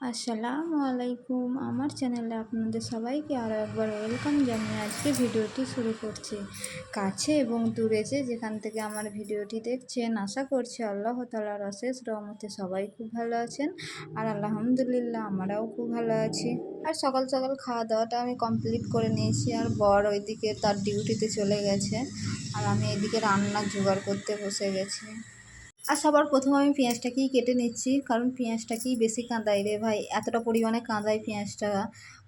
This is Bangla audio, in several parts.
আসসালামু আলাইকুম। আমার চ্যানেলে আপনাদের সবাইকে আরও একবার ওয়েলকাম জানিয়ে আজকে ভিডিওটি শুরু করছি। কাছে এবং দূরে যে যেখান থেকে আমার ভিডিওটি দেখছেন, আশা করছি আল্লাহ তালার অশেষ রহমতে সবাই খুব ভালো আছেন। আর আলহামদুলিল্লাহ আমরাও খুব ভালো আছি। আর সকাল সকাল খাওয়া দাওয়াটা আমি কমপ্লিট করে নিয়েছি। আর বর ওইদিকে তার ডিউটিতে চলে গেছে। আর আমি এদিকে রান্না জোগাড় করতে বসে গেছি। আর সবার প্রথমে আমি পেঁয়াজটাকেই কেটে নিচ্ছি, কারণ পেঁয়াজটাকেই বেশি কাঁদাই রে ভাই। এতটা পরিমাণে কাঁদাই পেঁয়াজটা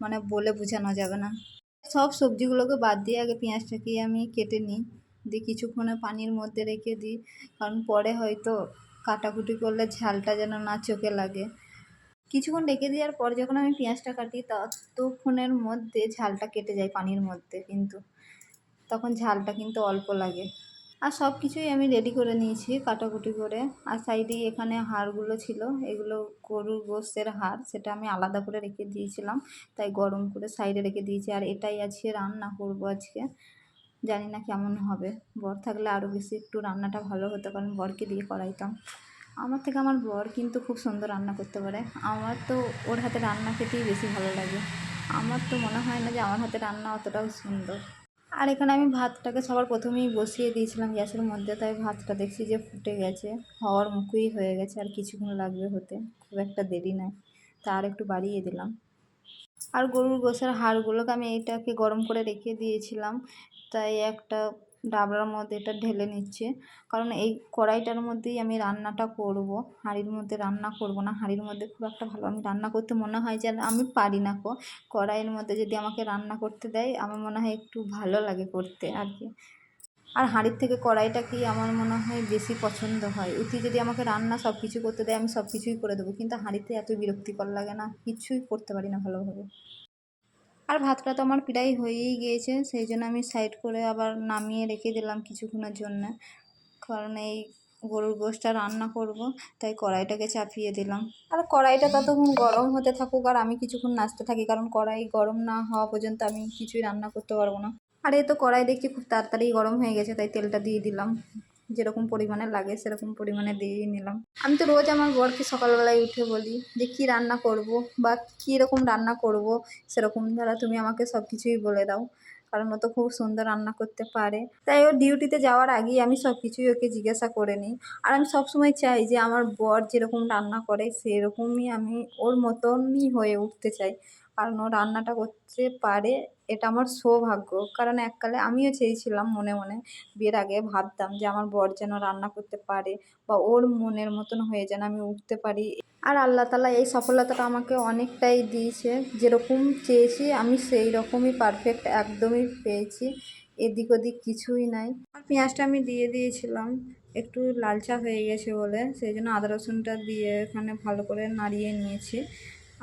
মানে বলে বোঝানো যাবে না। সব সবজিগুলোকে বাদ দিয়ে আগে পেঁয়াজটাকেই আমি কেটে নিই, দিয়ে কিছুক্ষণে পানির মধ্যে রেখে দিই, কারণ পরে হয়তো কাটাকুটি করলে ঝালটা যেন না চোখে লাগে। কিছুক্ষণ রেখে দেওয়ার পর যখন আমি পেঁয়াজটা কাটি, ততক্ষণের মধ্যে ঝালটা কেটে যায় পানির মধ্যে কিন্তু। তখন ঝালটা কিন্তু অল্প লাগে। আর সব কিছুই আমি রেডি করে নিয়েছি কাটাকুটি করে। আর সাইডে এখানে হাড়গুলো ছিল, এগুলো গরুর গোস্তের হাড়, সেটা আমি আলাদা করে রেখে দিয়েছিলাম, তাই গরম করে সাইডে রেখে দিয়েছি। আর এটাই আজকে রান্না করব আজকে। জানি না কেমন হবে। বর থাকলে আরও বেশি একটু রান্নাটা ভালো হতো, কারণ বরকে দিয়ে করাইতাম। আমার থেকে আমার বর কিন্তু খুব সুন্দর রান্না করতে পারে। আমার তো ওর হাতে রান্না খেতেই বেশি ভালো লাগে। আমার তো মনে হয় না যে আমার হাতে রান্না অতটাও সুন্দর। আর এখানে আমি ভাতটাকে সবার প্রথমেই বসিয়ে দিয়েছিলাম গ্যাসের মধ্যে, তাই ভাতটা দেখছি যে ফুটে গেছে। হওয়ার মুখেই হয়ে গেছে, আর কিছুক্ষণ লাগবে হতে। খুব একটা দেরি নাই তা আর একটু বাড়িয়ে দিলাম। আর গরুর গোসের হাড়গুলোকে আমি এইটাকে গরম করে রেখে দিয়েছিলাম, তাই একটা ডাবরার মধ্যে এটা ঢেলে নিচ্ছে। কারণ এই কড়াইটার মধ্যেই আমি রান্নাটা করব। হাঁড়ির মধ্যে রান্না করব না। হাঁড়ির মধ্যে খুব একটা ভালো আমি রান্না করতে মনে হয় যে আমি পারি না কো। কড়াইয়ের মধ্যে যদি আমাকে রান্না করতে দেয়, আমার মনে হয় একটু ভালো লাগে করতে আর কি। আর হাঁড়ির থেকে কড়াইটাকেই আমার মনে হয় বেশি পছন্দ হয়। উঠি যদি আমাকে রান্না সব কিছু করতে দেয়, আমি সব কিছুই করে দেবো। কিন্তু হাঁড়িতে এত বিরক্তিকর লাগে না, কিছুই করতে পারি না ভালোভাবে। আর ভাতটা তো আমার প্রায় হয়েই গিয়েছে, সেই জন্য আমি সাইড করে আবার নামিয়ে রেখে দিলাম কিছুক্ষণের জন্য। কারণ এই গরুর গোশটা রান্না করব, তাই কড়াইটাকে চাপিয়ে দিলাম। আর কড়াইটা ততক্ষণ গরম হতে থাকুক আর আমি কিছুক্ষণ নাচতে থাকি, কারণ কড়াই গরম না হওয়া পর্যন্ত আমি কিছুই রান্না করতে পারব না। আর এই তো কড়াই দেখছি খুব তাড়াতাড়ি গরম হয়ে গেছে, তাই তেলটা দিয়ে দিলাম। যেরকম পরিমাণে লাগে, সেরকম পরিমাণে দিয়েই নিলাম। আমি তো রোজ আমার বরকে সকালবেলায় উঠে বলি যে, কী রান্না করব বা কী রকম রান্না করব? সেরকম দ্বারা তুমি আমাকে সব কিছুই বলে দাও। কারণ ও তো খুব সুন্দর রান্না করতে পারে। তাই ও ডিউটিতে যাওয়ার আগেই আমি সব কিছুই ওকে জিজ্ঞাসা করে নিই। আর আমি সবসময় চাই যে, আমার বর যেরকম রান্না করে, সেরকমই আমি ওর মতনই হয়ে উঠতে চাই। কারণ ও রান্নাটা করতে পারে এটা আমার সৌভাগ্য। কারণ এককালে আমিও চেয়েছিলাম মনে মনে বিয়ের আগে ভাবতাম যে আমার বর যেন রান্না করতে পারে বা ওর মনের মতন হয়ে যেন আমি উঠতে পারি। আর আল্লাহ তালা এই সফলতাটা আমাকে অনেকটাই দিয়েছে। যেরকম চেয়েছি আমি সেই রকমই পারফেক্ট একদমই পেয়েছি। এদিক ওদিক কিছুই নাই। আর পেঁয়াজটা আমি দিয়ে দিয়েছিলাম। একটু লালচা হয়ে গেছে বলে সেই জন্য আদা রসুনটা দিয়ে এখানে ভালো করে নাড়িয়ে নিয়েছি।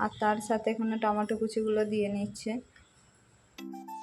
আর তার সাথে এখানে টমেটো কুচিগুলো দিয়ে নিচ্ছে। Thank you.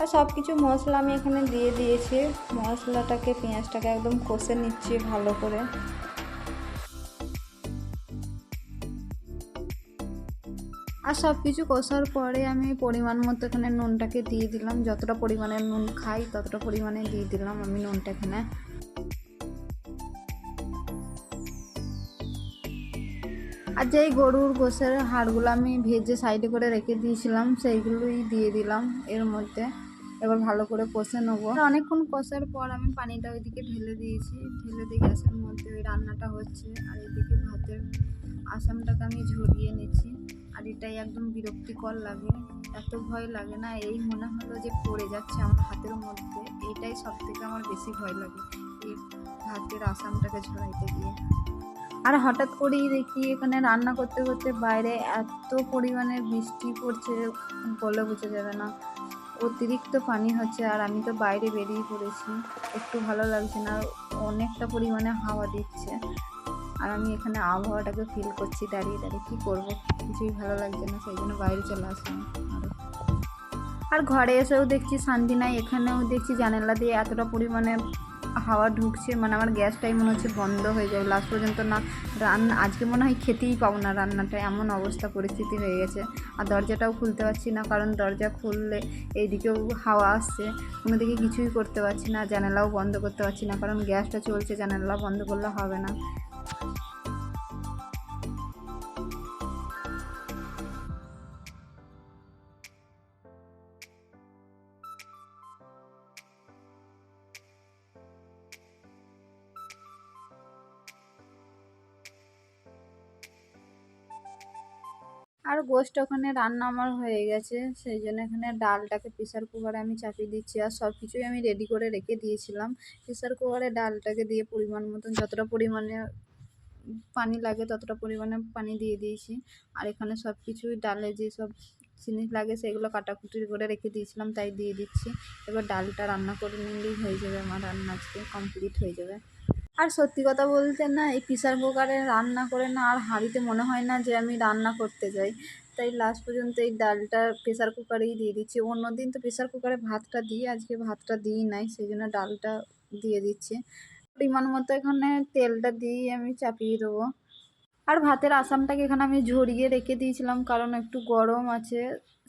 আর সব কিছু মশলা আমি এখানে দিয়ে দিয়েছি। মশলাটাকে, পেঁয়াজটাকে একদম কষে নিচ্ছি ভালো করে। আর সব কিছু কষার পরে আমি পরিমাণ মতো এখানে নুনটাকে দিয়ে দিলাম। যতটা পরিমাণে নুন খাই, ততটা পরিমাণে দিয়ে দিলাম আমি নুনটা এখানে। আর যেই গরুর গোসের হাড়গুলো আমি ভেজে সাইডে করে রেখে দিয়েছিলাম, সেইগুলোই দিয়ে দিলাম এর মধ্যে। এবার ভালো করে কষে নেব। অনেকক্ষণ কষার পর আমি পানিটা ওইদিকে ঢেলে দিয়েছি। ঢেলে দিয়ে গ্যাসের মধ্যে ওই রান্নাটা হচ্ছে। আর এদিকে ভাতের আসামটাকে আমি ঝরিয়ে নিচ্ছি। আর এটাই একদম বিরক্তিকর লাগে। এত ভয় লাগে না, এই মনে হলো যে পড়ে যাচ্ছে আমার হাতের মধ্যে। এইটাই সব থেকে আমার বেশি ভয় লাগে, এই ভাতের আসামটাকে ঝরাইতে গিয়ে। আর হঠাৎ করেই দেখি এখানে রান্না করতে করতে বাইরে এত পরিমাণে বৃষ্টি পড়ছে, বলে বোঝা যাবে না। অতিরিক্ত পানি হচ্ছে আর আমি তো বাইরে বেরিয়ে পড়েছি। একটু ভালো লাগছে না, অনেকটা পরিমাণে হাওয়া দিচ্ছে। আর আমি এখানে আবহাওয়াটাকে ফিল করছি, দাঁড়িয়ে দাঁড়িয়ে কী করব? কিছুই ভালো লাগছে না, সেই জন্য বাইরে চলে আসলাম আর ঘরে এসেও দেখছি শান্তি নাই, এখানেও দেখছি জানালা দিয়ে এতটা পরিমাণে হাওয়া ঢুকছে মানে আমার গ্যাসটাই মনে হচ্ছে বন্ধ হয়ে যাবে। লাস্ট পর্যন্ত না রান্না আজকে মনে হয় খেতেই পাবো না রান্নাটা, এমন অবস্থা, পরিস্থিতি হয়ে গেছে। আর দরজাটাও খুলতে পারছি না, কারণ দরজা খুললে এইদিকেও হাওয়া আসছে। কোনো দিকে কিছুই করতে পারছি না, জানালাও বন্ধ করতে পারছি না, কারণ গ্যাসটা চলছে জানালা বন্ধ করলে হবে না। আর গোষ্ঠ ওখানে রান্না আমার হয়ে গেছে, সেই জন্য এখানে ডালটাকে প্রেসার কুকারে আমি চাপিয়ে দিচ্ছি। আর সব কিছুই আমি রেডি করে রেখে দিয়েছিলাম। প্রেসার কুকারে ডালটাকে দিয়ে পরিমাণ মতন যতটা পরিমাণে পানি লাগে ততটা পরিমাণে পানি দিয়ে দিয়েছি। আর এখানে সব কিছুই ডালে যে সব জিনিস লাগে সেগুলো কাটাকুটি করে রেখে দিয়েছিলাম, তাই দিয়ে দিচ্ছি। এবার ডালটা রান্না করে নিলেই হয়ে যাবে আমার রান্না আজকে কমপ্লিট হয়ে যাবে। আর সত্যি কথা বলতে না, এই প্রেশার কুকারে রান্না করে না আর হাঁড়িতে মনে হয় না যে আমি রান্না করতে যাই। তাই লাস্ট পর্যন্ত এই ডালটা প্রেশার কুকারেই দিয়ে দিচ্ছি। অন্য দিন তো প্রেশার কুকারে ভাতটা দিই, আজকে ভাতটা দিই নাই সেই জন্য ডালটা দিয়ে দিচ্ছি। পরিমাণ মতো এখানে তেলটা দিয়ে আমি চাপিয়ে দেবো। আর ভাতের আসামটাকে এখানে আমি ঝরিয়ে রেখে দিয়েছিলাম, কারণ একটু গরম আছে,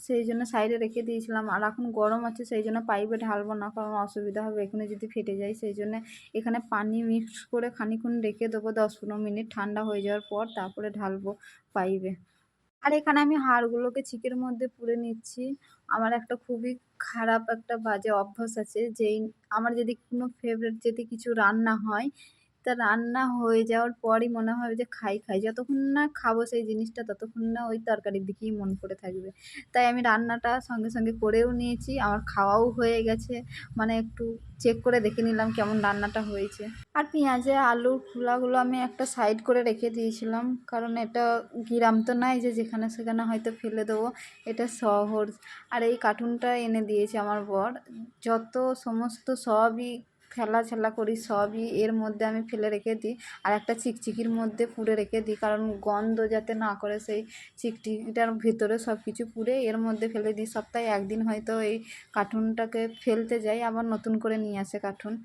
সেই জন্য সাইডে রেখে দিয়েছিলাম। আর এখন গরম আছে, সেই জন্য পাইপে ঢালবো না, কারণ অসুবিধা হবে। এখানে যদি ফেটে যায়, সেই জন্য এখানে পানি মিক্স করে খানিক্ষণ রেখে দেবো, দশ পনেরো মিনিট ঠান্ডা হয়ে যাওয়ার পর তারপরে ঢালবো পাইপে। আর এখানে আমি হাড়গুলোকে চিকের মধ্যে পুড়ে নিচ্ছি। আমার একটা খুবই খারাপ একটা বাজে অভ্যাস আছে, যেই আমার যদি কোনো ফেভারিট যদি কিছু রান্না হয় তা রান্না হয়ে যাওয়ার পরই মনে হয় যে খাই খাই। যতক্ষণ না খাব সেই জিনিসটা ততক্ষণ না ওই তরকারির দিকেই মন পড়ে থাকবে। তাই আমি রান্নাটা সঙ্গে সঙ্গে করেও নিয়েছি। আমার খাওয়াও হয়ে গেছে। মানে একটু চেক করে দেখে নিলাম কেমন রান্নাটা হয়েছে। আর পেঁয়াজে আলুর খোলাগুলো আমি একটা সাইড করে রেখে দিয়েছিলাম। কারণ এটা গ্রাম তো নাই যে যেখানে সেখানে হয়তো ফেলে দেবো। এটা শহর। আর এই কার্টুনটা এনে দিয়েছে আমার বর। যত সমস্ত সবই ফেলা ছেলা করি সবই, এর মধ্যে আমি ফেলে রেখে দিই। আর একটা চিকচিকির মধ্যে পুড়ে রেখে দিই, কারণ গন্ধ যাতে না করে সেই চিকচিকিটার ভিতরে সব কিছু পুড়ে এর মধ্যে ফেলে দিই। সপ্তাহে একদিন হয়তো এই কার্টুনটাকে ফেলতে যাই, আবার নতুন করে নিয়ে আসে কার্টুন।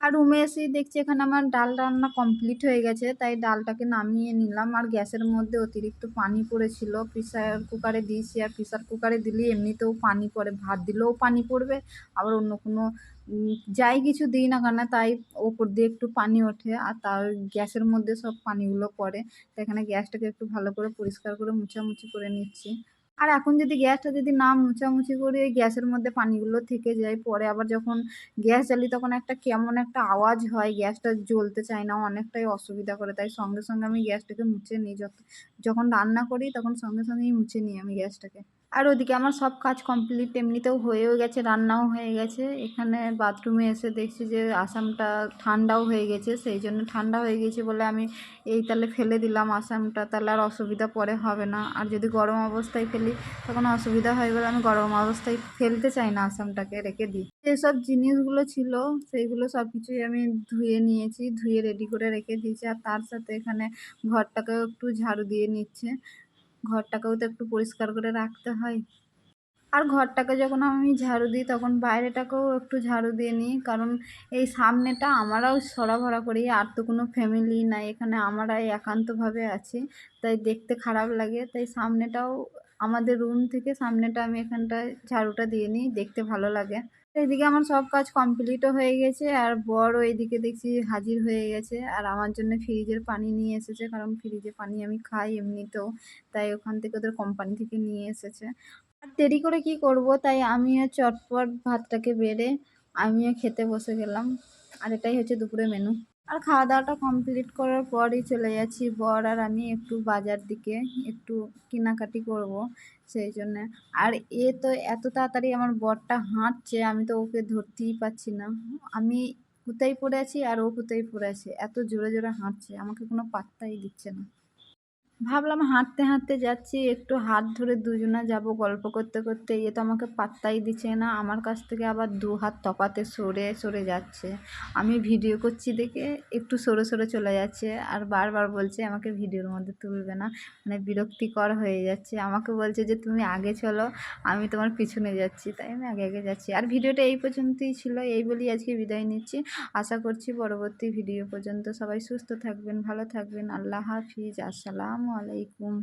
আর রুমে এসেই দেখছি এখানে আমার ডাল রান্না কমপ্লিট হয়ে গেছে, তাই ডালটাকে নামিয়ে নিলাম। আর গ্যাসের মধ্যে অতিরিক্ত পানি পড়েছিল, প্রেসার কুকারে দিয়েছি। আর প্রেশার কুকারে দিলে এমনিতেও পানি পড়ে, ভাত দিলেও পানি পড়বে, আবার অন্য কোনো যাই কিছু দিই না কেন, তাই ওপর দিয়ে একটু পানি ওঠে আর তার গ্যাসের মধ্যে সব পানিগুলো পড়ে। এখানে গ্যাসটাকে একটু ভালো করে পরিষ্কার করে মুছামুছি করে নিচ্ছি। আর এখন যদি গ্যাসটা যদি না মুছামুছি করি ওই গ্যাসের মধ্যে পানিগুলো থেকে যায়, পরে আবার যখন গ্যাস জ্বালি তখন একটা কেমন একটা আওয়াজ হয়, গ্যাসটা জ্বলতে চায় না, অনেকটাই অসুবিধা করে। তাই সঙ্গে সঙ্গে আমি গ্যাসটাকে মুছে নিই। যখন রান্না করি তখন সঙ্গে সঙ্গেই মুছে নিই আমি গ্যাসটাকে। আর ওদিকে আমার সব কাজ কমপ্লিট এমনিতেও হয়েও গেছে, রান্নাও হয়ে গেছে। এখানে বাথরুমে এসে দেখছি যে আসামটা ঠান্ডাও হয়ে গেছে, সেই জন্য ঠান্ডা হয়ে গেছে বলে আমি এই তাহলে ফেলে দিলাম আসামটা, তাহলে আর অসুবিধা পরে হবে না। আর যদি গরম অবস্থায় ফেলি, তখন অসুবিধা হয় বলে আমি গরম অবস্থায় ফেলতে চাই না আসামটাকে, রেখে দিই। যেসব জিনিসগুলো ছিল, সেইগুলো সব কিছুই আমি ধুয়ে নিয়েছি, ধুয়ে রেডি করে রেখে দিয়েছি। আর তার সাথে এখানে ঘরটাকেও একটু ঝাড়ু দিয়ে নিচ্ছে। ঘরটাকেও তো একটু পরিষ্কার করে রাখতে হয়। আর ঘরটাকে যখন আমি ঝাড়ু দিই, তখন বাইরেটাকেও একটু ঝাড়ু দিয়ে নিই। কারণ এই সামনেটা আমরাও সরাভরা করি, আর তো কোনো ফ্যামিলি নাই। এখানে আমরাই একান্তভাবে আছি, তাই দেখতে খারাপ লাগে। তাই সামনেটাও আমাদের রুম থেকে সামনেটা আমি এখানটায় ঝাড়ুটা দিয়ে নিই, দেখতে ভালো লাগে। এদিকে আমার সব কাজ কমপ্লিটও হয়ে গেছে, আর বড় এদিকে দেখছি হাজির হয়ে গেছে, আর আমার জন্য ফ্রিজের পানি নিয়ে এসেছে, কারণ ফ্রিজে পানি আমি খাই এমনিতেও, তাই ওখান থেকে ওদের কোম্পানি থেকে নিয়ে এসেছে। আর দেরি করে কি করব, তাই আমিও চটপট ভাতটাকে বেড়ে আমিও খেতে বসে গেলাম, আর এটাই হচ্ছে দুপুরে মেনু আর খাওয়া দাওয়াটা কমপ্লিট করার পরই চলে যাচ্ছি বর আর আমি একটু বাজার দিকে একটু কেনাকাটি করব সেই জন্যে। আর এ তো এত তাড়াতাড়ি আমার বরটা হাঁটছে, আমি তো ওকে ধরতেই পাচ্ছি না। আমি কোথায় পড়ে আছি আর ও কোথায় পড়ে আছে? এত জোরে জোরে হাঁটছে, আমাকে কোনো পাত্তাই দিচ্ছে না। ভাবলাম হাঁটতে হাঁটতে যাচ্ছি, একটু হাত ধরে দুজনা যাব গল্প করতে করতে। ইয়ে তো আমাকে পাত্তাই দিচ্ছে না, আমার কাছ থেকে আবার দু হাত তপাতে সরে সরে যাচ্ছে। আমি ভিডিও করছি দেখে একটু সরে সরে চলে যাচ্ছে আর বারবার বলছে আমাকে ভিডিওর মধ্যে তুলবে না মানে বিরক্তিকর হয়ে যাচ্ছে। আমাকে বলছে যে, তুমি আগে চলো, আমি তোমার পিছনে যাচ্ছি। তাই আমি আগে আগে যাচ্ছি। আর ভিডিওটা এই পর্যন্তই ছিল, এই বলেই আজকে বিদায় নিচ্ছি। আশা করছি পরবর্তী ভিডিও পর্যন্ত সবাই সুস্থ থাকবেন, ভালো থাকবেন। আল্লাহ হাফিজ আসসালামু আলাইকুম।